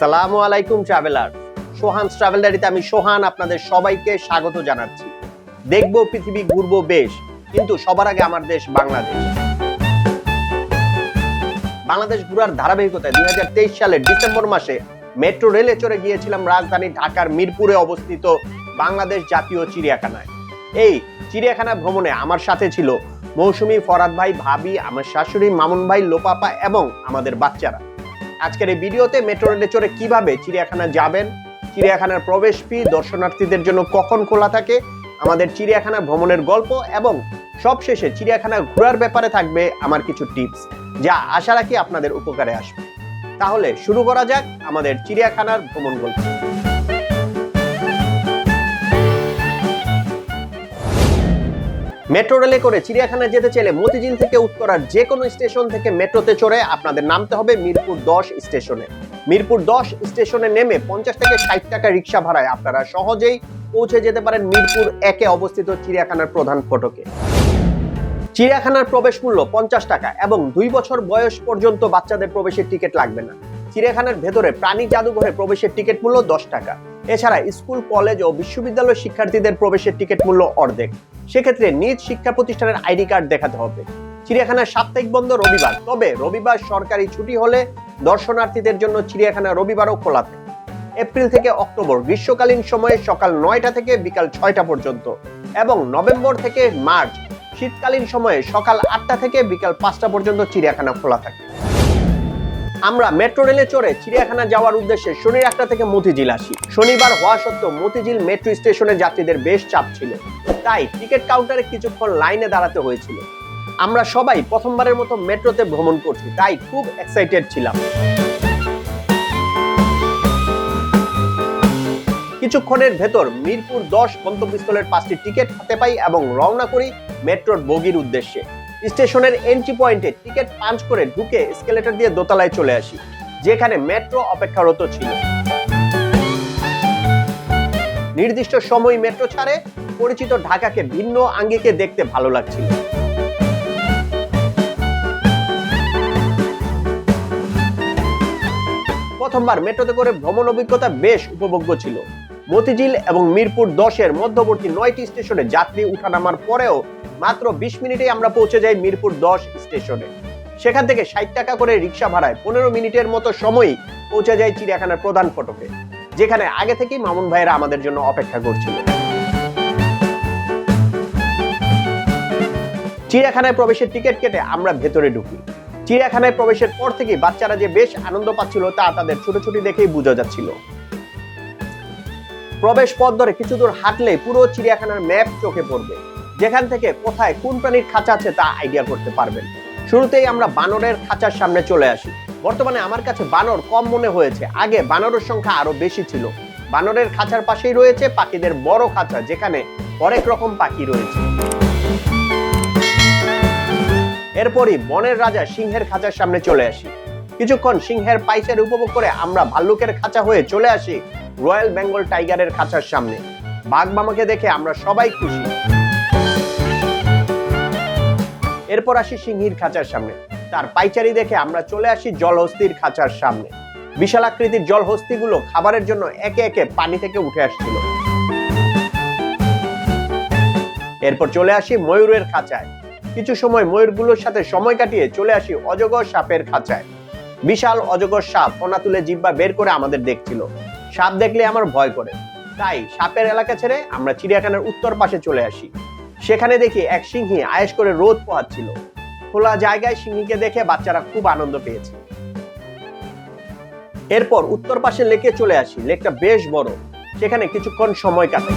আসসালামু আলাইকুম ট্রাভেলার। সোহান ট্রাভেল ডায়েরিতে আমি সোহান আপনাদের সবাইকে স্বাগত জানাচ্ছি। দেখব পৃথিবী ঘুরবো বেশ, কিন্তু সবার আগে আমার দেশ বাংলাদেশ। বাংলাদেশ ঘুরার ধারাবাহিকতায় দুই হাজার তেইশ সালের ডিসেম্বর মাসে মেট্রো রেলে চড়ে গিয়েছিলাম রাজধানী ঢাকার মিরপুরে অবস্থিত বাংলাদেশ জাতীয় চিড়িয়াখানায়। এই চিড়িয়াখানা ভ্রমণে আমার সাথে ছিল মৌসুমী ফরাদ ভাই, ভাবি, আমার শাশুড়ি, মামুন ভাই, লোপাপা এবং আমাদের বাচ্চারা। আজকের এই ভিডিওতে মেট্রো রেলে চড়ে কীভাবে চিড়িয়াখানা যাবেন, চিড়িয়াখানার প্রবেশ ফি দর্শনার্থীদের জন্য কখন খোলা থাকে, আমাদের চিড়িয়াখানা ভ্রমণের গল্প এবং সবশেষে চিড়িয়াখানা ঘোরার ব্যাপারে থাকবে আমার কিছু টিপস, যা আশা রাখি আপনাদের উপকারে আসবে। তাহলে শুরু করা যাক আমাদের চিড়িয়াখানার ভ্রমণ গল্প। মেট্রো রেলে করে চিড়িয়াখানায় যেতে চাইলে মতিঝিল থেকে উত্তরার যে কোনো স্টেশন থেকে মেট্রোতে চড়ে আপনাদের নামতে হবে মিরপুর দশ স্টেশনে। মিরপুর দশ স্টেশনে নেমে পঞ্চাশ থেকে ষাট টাকা রিক্সা ভাড়ায় আপনারা সহজেই পৌঁছে যেতে পারেন মিরপুর একে অবস্থিত চিড়িয়াখানার প্রধান ফটকে। চিড়িয়াখানার প্রবেশ মূল্য পঞ্চাশ টাকা এবং দুই বছর বয়স পর্যন্ত বাচ্চাদের প্রবেশের টিকিট লাগবে না। চিড়িয়াখানার ভেতরে প্রাণী জাদুঘরে প্রবেশের টিকিট মূল্য দশ টাকা। এছাড়া স্কুল, কলেজ ও বিশ্ববিদ্যালয় শিক্ষার্থীদের প্রবেশের টিকিট মূল্য অর্ধেক। সেক্ষেত্রে নিজ শিক্ষা প্রতিষ্ঠানের আইডি কার্ড দেখাতে হবে। চিড়িয়াখানার সাপ্তাহিক বন্ধ রবিবার। তবে রবিবার সরকারি ছুটি হলে দর্শনার্থীদের জন্য চিড়িয়াখানা রবিবারও খোলা থাকে। এপ্রিল থেকে অক্টোবর গ্রীষ্মকালীন সময়ে সকাল নয়টা থেকে বিকাল ছয়টা পর্যন্ত এবং নভেম্বর থেকে মার্চ। শীতকালীন সময়ে সকাল আটটা থেকে বিকাল পাঁচটা পর্যন্ত চিড়িয়াখানা খোলা থাকে। আমরা মেট্রো রেলে চড়ে চিড়িয়াখানা যাওয়ার উদ্দেশ্যে শনির একটা থেকে মতিঝিল আসি। শনিবার হওয়া সত্ত্বেও মতিঝিল মেট্রো স্টেশনে যাত্রীদের বেশ চাপ ছিল। তাই টিকিট কাউন্টারে কিছুক্ষণ লাইনে দাঁড়াতে হয়েছিল। আমরা সবাই প্রথমবারের মতো মেট্রোতে ভ্রমণ করছি, তাই খুব এক্সাইটেড ছিলাম। কিছুক্ষণের ভেতর মিরপুর দশ গন্তব্যস্থলের পাঁচটি টিকিট হাতে পাই এবং রওনা করি মেট্রোর বগির উদ্দেশ্যে। স্টেশনের এন্ট্রি পয়েন্টে টিকিট পাঞ্চ করে ঢুকে স্কেলেটর দিয়ে দোতলায় চলে আসি, যেখানে মেট্রো অপেক্ষারত ছিল। নির্দিষ্ট সময় মেট্রো ছাড়ে, পরিচিত ঢাকাকে ভিন্ন আঙ্গিকে দেখতে ভালো লাগছিল। প্রথমবার মেট্রোতে করে ভ্রমণ অভিজ্ঞতা বেশ উপভোগ্য ছিল। মতিঝিল এবং মিরপুর দশের মধ্যবর্তী নয়টি স্টেশনে যাত্রী উঠানামার পরেও মাত্র বিশ মিনিটেই আমরা পৌঁছে যাই মিরপুর দশ স্টেশনে। সেখান থেকে ষাট টাকা করে রিক্সা ভাড়ায় পনেরো মিনিটের মতো সময়ই পৌঁছে যায় চিড়িয়াখানার প্রধান ফটকে, যেখানে আগে থেকেই মামুন ভাইয়েরা আমাদের জন্য অপেক্ষা করছিল। চিড়িয়াখানায় প্রবেশের টিকিট কেটে আমরা ভেতরে ঢুকি। চিড়িয়াখানায় প্রবেশের পর থেকে বাচ্চারা যে বেশ আনন্দ পাচ্ছিল তা তাদের ছোটাছুটি দেখেই বোঝা যাচ্ছিল। প্রবেশ পথ ধরে কিছু দূর হাঁটলে পুরো চিড়িয়াখানার ম্যাপ চোখে পড়বে। যেখান থেকে কোথায় কোন প্রাণীর খাঁচা আছে তা আইডিয়া করতে পারবেন। শুরুতেই আমরা বানরের খাঁচার সামনে চলে আসি। বর্তমানে আমার কাছে বানর কম মনে হয়েছে। আগে বানরের সংখ্যা আরও বেশি ছিল। বানরের খাঁচার পাশেই রয়েছে পাখিদের বড় খাঁচা, যেখানে অনেক রকম পাখি রয়েছে। এরপরই বনের রাজা সিংহের খাঁচার সামনে চলে আসি। কিছুক্ষণ সিংহের পাইচারি উপভোগ করে আমরা ভাল্লুকের খাঁচা হয়ে চলে আসি রয়্যাল বেঙ্গল টাইগারের খাঁচার সামনে। বাঘ মামাকে দেখে আমরা সবাই খুশি। এরপর আসি সিংহীর খাঁচার সামনে। তার পাইচারি দেখে আমরা চলে আসি জলহস্তির খাঁচার সামনে। বিশাল আকৃতির জলহস্তিগুলো খাবারের জন্য একে একে পানি থেকে উঠে আসছিল। এরপর চলে আসি ময়ূরের খাঁচায়। কিছু সময় ময়ূরগুলোর সাথে সময় কাটিয়ে চলে আসি অজগর সাপের খাঁচায়। বিশাল অজগর সাপ ফোনা তুলে জিব্বা বের করে আমাদের দেখছিল। সাপ দেখলে আমার ভয় করে। তাই সাপের এলাকা ছেড়ে আমরা চিড়িয়াখানার উত্তর পাশে চলে আসি। সেখানে দেখি এক সিংহী আয়েস করে রোদ পোহাচ্ছিল। খোলা জায়গায় সিংহীকে দেখে বাচ্চারা খুব আনন্দ পেয়েছে। এরপর উত্তর পাশে লেকে চলে আসি। লেকটা বেশ বড়। সেখানে কিছুক্ষণ সময় কাটে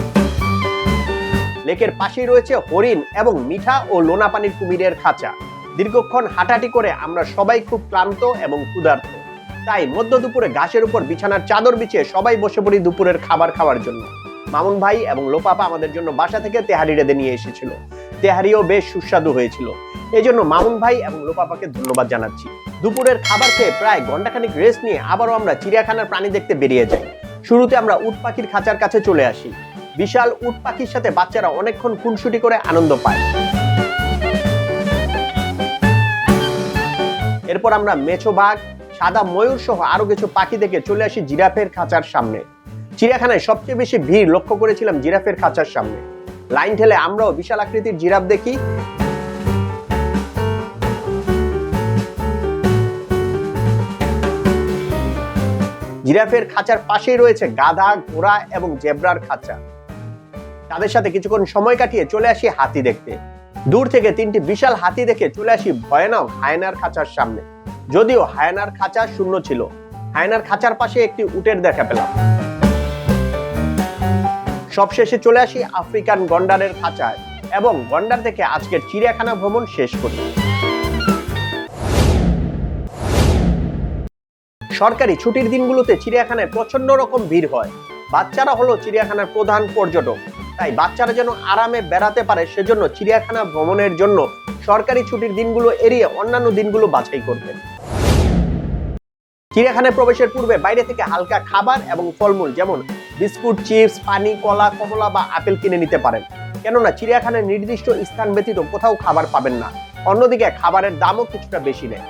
লেকের পাশেই রয়েছে হরিণ এবং মিঠা ও লোনা পানির কুমিরের খাঁচা। দীর্ঘক্ষণ হাঁটাহাঁটি করে আমরা সবাই খুব ক্লান্ত এবং ক্ষুধার্ত। তাই মধ্য দুপুরে ঘাসের উপর বিছানার চাদর বিছিয়ে সবাই বসে পড়ি দুপুরের খাবার খাওয়ার জন্য। মামুন ভাই এবং লোপাপা আমাদের জন্য বাসা থেকে তেহারি রেঁধে নিয়ে এসেছিল। তেহারিও বেশ সুস্বাদু হয়েছিল। এই জন্য মামুন ভাই এবং লোপাপাকে ধন্যবাদ জানাচ্ছি। দুপুরের খাবার খেয়ে প্রায় ঘন্টাখানিক রেস্ট নিয়ে আবারও আমরা চিড়িয়াখানার প্রাণী দেখতে বেরিয়ে যাই। শুরুতে আমরা উট পাখির খাঁচার কাছে চলে আসি। বিশাল উট পাখির সাথে বাচ্চারা অনেকক্ষণ খুনসুটি করে আনন্দ পায়। এরপর আমরা মেছো বাঘ, সাদা ময়ূর সহ আরও কিছু পাখি দেখে চলে আসি জিরাফের খাঁচার সামনে। চিড়িয়াখানায় সবচেয়ে বেশি ভিড় লক্ষ্য করেছিলাম জিরাফের খাঁচার সামনে। লাইন ঠেলে আমরাও বিশাল আকৃতির জিরাফ দেখি। জিরাফের খাঁচার পাশেই রয়েছে গাধা, ঘোড়া এবং জেব্রার খাঁচা। তাদের সাথে কিছুক্ষণ সময় কাটিয়ে চলে আসি হাতি দেখতে। দূর থেকে তিনটি বিশাল হাতি দেখে চলে আসি ভয়ানক হায়নার খাঁচার সামনে। যদিও হায়নার খাঁচা শূন্য ছিল। হায়নার খাঁচার পাশে একটি উটের দেখা পেলাম। সবশেষে চলে আসি আফ্রিকান গন্ডারের খাঁচায় এবং গন্ডার থেকে আজকের চিড়িয়াখানা ভ্রমণ শেষ করি। সরকারি ছুটির দিনগুলোতে চিড়িয়াখানায় প্রচণ্ড রকম ভিড় হয়। বাচ্চারা হলো চিড়িয়াখানার প্রধান পর্যটক। তাই বাচ্চারা যেন আরামে বেড়াতে পারে, সেজন্য চিড়িয়াখানা ভ্রমণের জন্য সরকারি ছুটির দিনগুলো এড়িয়ে অন্যান্য দিনগুলো বাছাই করবেন। চিড়িয়াখানায় প্রবেশের পূর্বে বাইরে থেকে হালকা খাবার এবং ফলমূল, যেমন বিস্কুট, চিপস, পানি, কলা কমলা বা আপেল কিনে নিতে পারেন। কেননা চিড়িয়াখানায় নির্দিষ্ট স্থান ব্যতীত কোথাও খাবার পাবেন না। অন্যদিকে খাবারের দামও কিছুটা বেশি নেয়।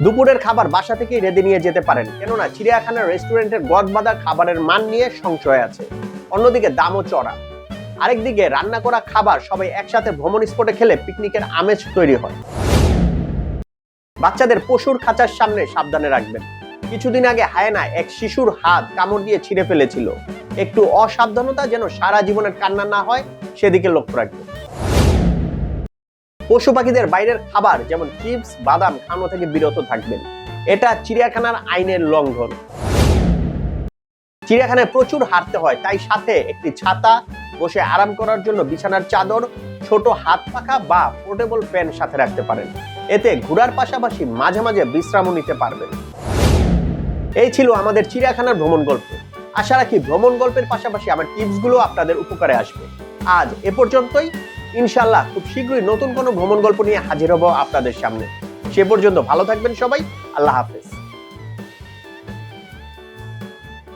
দুপুরের খাবার বাসা থেকেই রেঁধে নিয়ে যেতে পারেন। কেননা চিড়িয়াখানার রেস্টুরেন্টের গদবাদা খাবারের মান নিয়ে সংশয় আছে। অন্যদিকে দামও চড়া। আরেকদিকে রান্না করা খাবার সবাই একসাথে ভ্রমণ স্পটে খেলে পিকনিকের আমেজ তৈরি হয়। বাচ্চাদের পশুর খাঁচার সামনে সাবধানে রাখবেন। কিছুদিন আগে হায়না এক শিশুর হাত কামড় দিয়ে ছিঁড়ে ফেলেছিল। একটু অসাবধানতা যেন সারা জীবনের কান্না না হয়, সেদিকে লক্ষ্য রাখবেন। পশু পাখিদের বাইরের খাবার যেমন চিপস বাদাম খানো থেকে বিরত থাকবেন। এটা চিড়িয়াখানার আইনের লঙ্ঘন। চিড়িয়াখানায় প্রচুর হাঁটতে হয়, তাই সাথে একটি ছাতা বসে আরাম করার জন্য বিছানার চাদর, ছোট হাত পাখা বা পোর্টেবল ফ্যান সাথে রাখতে পারেন। এতে ঘোরার পাশাপাশি মাঝে মাঝে বিশ্রামও নিতে পারবেন। এই ছিল আমাদের চিড়িয়াখানার ভ্রমণ গল্প। আশা রাখি ভ্রমণ গল্পের পাশাপাশি আমার টিপসগুলো আপনাদের উপকারে আসবে। আজ এ পর্যন্তই। ইনশাল্লাহ খুব শীঘ্রই নতুন কোনো ভ্রমণ গল্প নিয়ে হাজির হব আপনাদের সামনে। সে পর্যন্ত ভালো থাকবেন সবাই। আল্লাহ হাফেজ।